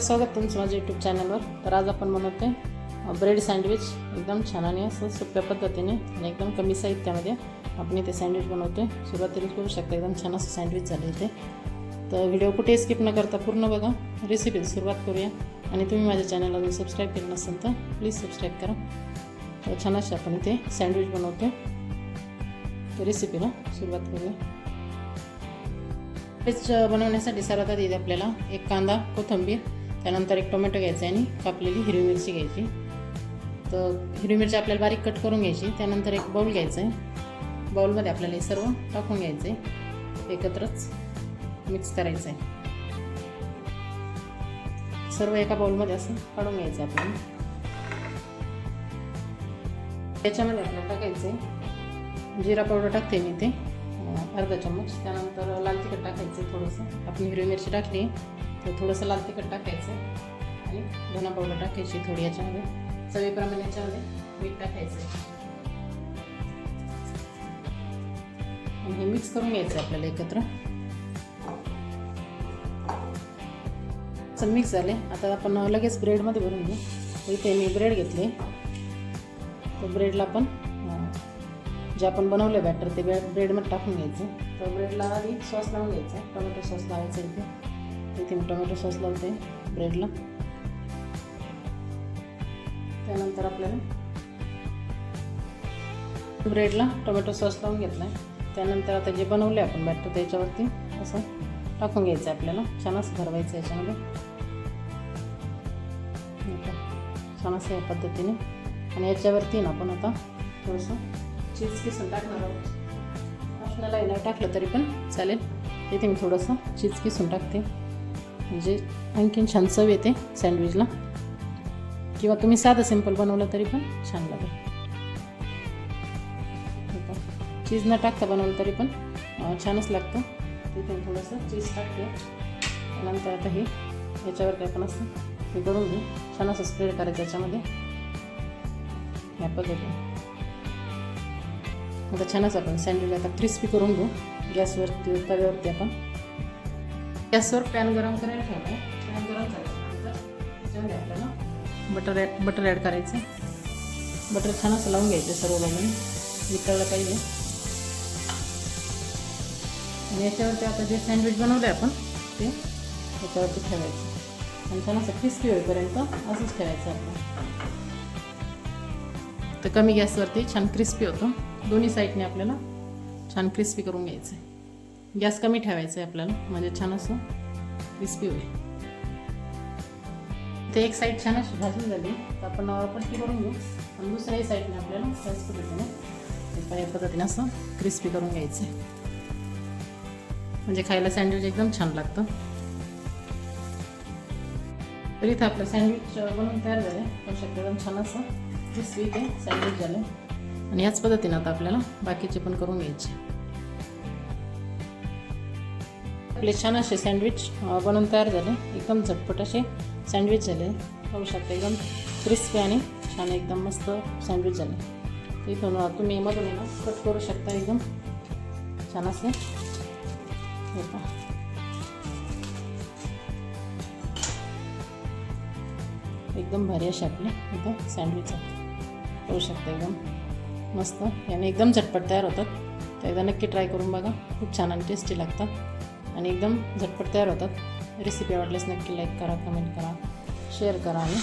स्वागत तुमचं माझ्या यूट्यूब चॅनलवर तर आज आपण बनवते ब्रेड सँडविच एकदम छान आणि असं सोप्या पद्धतीने आणि एकदम कमी साहित्यामध्ये आपण इथे सँडविच बनवतो आहे सुरुवातीला करू शकता एकदम छान असं सँडविच झालं इथे. तर व्हिडिओ कुठे स्किप न करता पूर्ण बघा. रेसिपी सुरुवात करूया. आणि तुम्ही माझ्या चॅनलला अजून सबस्क्राईब केलं नसेल तर प्लीज सबस्क्राईब करा. तर छान असे आपण इथे सँडविच बनवतो तर रेसिपीला सुरुवात करूया. सँडविच बनवण्यासाठी सर्वात आधी आपल्याला एक कांदा कोथिंबीर त्यानंतर एक टोमॅटो घ्यायचा आणि कापलेली हिरवी मिरची घ्यायची. तर हिरवी मिरची आपल्याला बारीक कट करून घ्यायची. त्यानंतर एक बाऊल घ्यायचं आहे. बाऊलमध्ये आपल्याला हे सर्व टाकून घ्यायचं आहे. एकत्रच मिक्स करायचं आहे. सर्व एका बाऊलमध्ये असं काढून घ्यायचं आहे आपल्याला. त्याच्यामध्ये आपल्याला टाकायचं आहे. जिरा पावडर टाकते मी ते अर्धा चम्मच. त्यानंतर लाल तिखट टाकायचं आहे थोडंसं. आपण हिरवी मिरची टाकली तर थोडंसं लाल तिखट टाकायचं आणि धना पावडर टाकायची थोडी याच्यामध्ये. चवीप्रमाणे याच्यामध्ये मीठ टाकायचं. आणि हे मिक्स करून घ्यायचं आपल्याला एकत्र. असं मिक्स झाले आता आपण लगेच ब्रेडमध्ये भरून घेऊ. इथे मी ब्रेड घेतले. तर ब्रेडला आपण जे आपण बनवलं बॅटर ते ब्रेडमध्ये टाकून घ्यायचं. तर ब्रेडला आधी सॉस लावून घ्यायचा टोमॅटो सॉस लावायचा इथे. इथे मी टोमॅटो सॉस लावते ब्रेडला त्यानंतर आपल्याला ब्रेडला टोमॅटो सॉस लावून घेतला आहे त्यानंतर आता जे बनवले आपण बॅटर त्याच्यावरती असं टाकून घ्यायचं आहे आपल्याला. छान असं भरवायचं याच्यामध्ये. छान असं या पद्धतीने. आणि याच्यावरती ना आपण आता थोडंसं चीज किसून टाकणार आहोत. आपल्याला येणार टाकलं तरी पण चालेल. इथे मी थोडंसं चीज किसून टाकते. म्हणजे आणखीन छान चव येते सँडविचला किंवा तुम्ही साधं सिंपल बनवलं तरी पण छान लागेल. चीज न टाकता बनवलं तरी पण छानच लागतं. तिथे थोडंसं चीज टाकते. नंतर आता हे याच्यावरती आपण असं हे करून घेऊ छान असं स्प्रेड करायचं याच्यामध्ये ह्या पद्धतीने आता छानच आपण सँडविच आता क्रिस्पी करून घेऊ. गॅसवरती तव्यावरती आपण. गॅसवर पॅन गरम करायला ठेवला आहे पॅन गरम आपल्याला बटर ॲड बटर ॲड करायचं. बटर छान असं लावून घ्यायचं सर्व बाजूने. वितळलं पाहिजे. आणि याच्यावरती आता जे सँडविच बनवलं आहे आपण ते याच्यावरती ठेवायचं. आणि छान असं क्रिस्पी होईपर्यंत असंच ठेवायचं आपण. तर कमी गॅसवरती छान क्रिस्पी होतं. दोन्ही साईडने आपल्याला छान क्रिस्पी करून घ्यायचं आहे गॅस कमी ठेवायचा आहे आपल्याला म्हणजे छान असं क्रिस्पी होईल. ते एक साईड छान अशी भाजून झाली तर आपण पट्टी करून घेऊ. आणि दुसऱ्याही साईडने आपल्याला त्याच पद्धतीने या पद्धतीने असं क्रिस्पी करून घ्यायचं आहे म्हणजे खायला सँडविच एकदम छान लागतं. तर इथं आपलं सँडविच बनवून तयार झालं पण शकतो एकदम छान असं क्रिस्पी ते सँडविच झालं आणि याच पद्धतीनं आता आपल्याला बाकीचे पण करून घ्यायचे. आपले छान असे सँडविच बनवून तयार झाले. एकदम झटपट असे सँडविच झाले. पाहू शकता एकदम क्रिस्पी आणि छान एकदम मस्त सँडविच झाले. इथून तुम्ही मधून आहे ना कट करू शकता एकदम. छान असे. एकदम भारी असे आपले इथं सँडविच आहे. होऊ एकदम मस्त. याने एकदम झटपट तयार होतात. तर एकदा नक्की ट्राय करून बघा. खूप छान आणि टेस्टी लागतात. आणि एकदम झटपट तयार होतात. रेसिपी आवडल्यास नक्की लाईक करा कमेंट करा शेअर करा आणि